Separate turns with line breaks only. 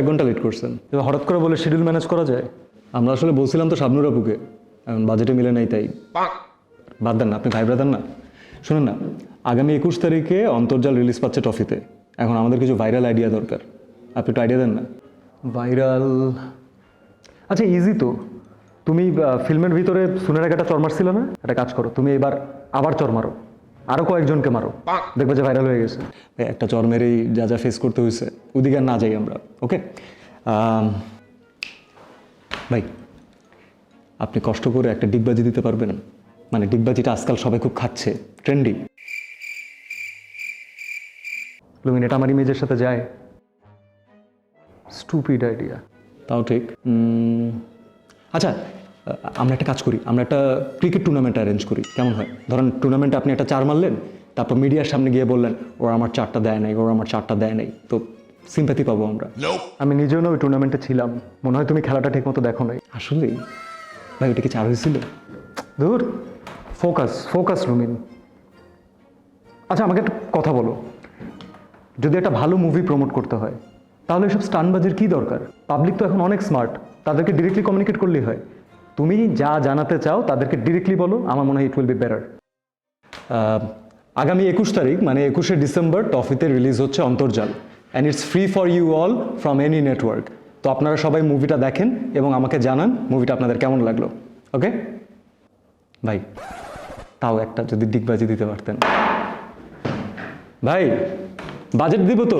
এক ঘণ্টা লেট করছেন।
এবার হঠাৎ করে বলে শিডিউল ম্যানেজ করা যায়?
আমরা আসলে বলছিলাম তো শাবনুর আপুকে এখন বাজেটে মিলে নাই তাই। বাদ দেন না আপনি ভাই ব্রাদার না। শুনুন না আগামী একুশ তারিখে অন্তর্জাল রিলিজ পাচ্ছে ট্রফিতে এখন আমাদের কিছু ভাইরাল আইডিয়া দরকার। আপনি একটু আইডিয়া দেন না।
ভাইরাল আচ্ছা ইজি তো। তুমি ফিল্মের ভিতরে সুনের একটা চর মারছিল না? একটা কাজ করো তুমি এবার আবার চর মারো আরও কয়েকজনকে মারো। দেখবে যে ভাইরাল হয়ে গেছে।
একটা চর মেরেই যা যা ফেস করতে হয়েছে ওদিকে আর না যাই আমরা ওকে ভাই আপনি কষ্ট করে একটা ডিগবাজি দিতে পারবেন। মানে ডিগবাজিটা আজকাল সবাই খুব খাচ্ছে ট্রেন্ডি
লুমিন এটা আমার ইমেজের সাথে যায়। স্টুপিড আইডিয়া
তাও ঠিক। উম, আচ্ছা আমরা একটা কাজ করি আমরা একটা ক্রিকেট টুর্নামেন্ট অ্যারেঞ্জ করি। কেমন হয়? ধরেন টুর্নামেন্টে আপনি একটা চার মারলেন তারপর মিডিয়ার সামনে গিয়ে বললেন ওরা আমার চারটা দেয় নাই ওরা আমার চারটা দেয় নাই। তো সিম্প্যাথি পাবো আমরা।
আমি নিজেও না ওই টুর্নামেন্টে ছিলাম। মনে হয় তুমি খেলাটা ঠিকমতো দেখো নাই।
আসলেই ভাই ওটা কি চার হয়েছিল?
ধুর ফোকাস ফোকাস রুমিন। আচ্ছা আমাকে একটা কথা বলো। যদি একটা ভালো মুভি প্রমোট করতে হয় তাহলে এসব স্টানবাজির কী দরকার? পাবলিক তো এখন অনেক স্মার্ট তাদেরকে ডিরেক্টলি কমিউনিকেট করলেই হয়। তুমি যা জানাতে চাও তাদেরকে ডিরেক্টলি বলো, আমার মনে হয় ইট উইল বি বেটার
আগামী একুশ তারিখ মানে একুশে ডিসেম্বর, টফিতে রিলিজ হচ্ছে Antarjal. And it's free for you all from any network তো আপনারা সবাই মুভিটা দেখেন এবং আমাকে জানান মুভিটা আপনাদের কেমন লাগল। ওকে ভাই, তাও একটা যদি ডিগবাজি দিতে পারতেন। ভাই বাজেট দিব তো?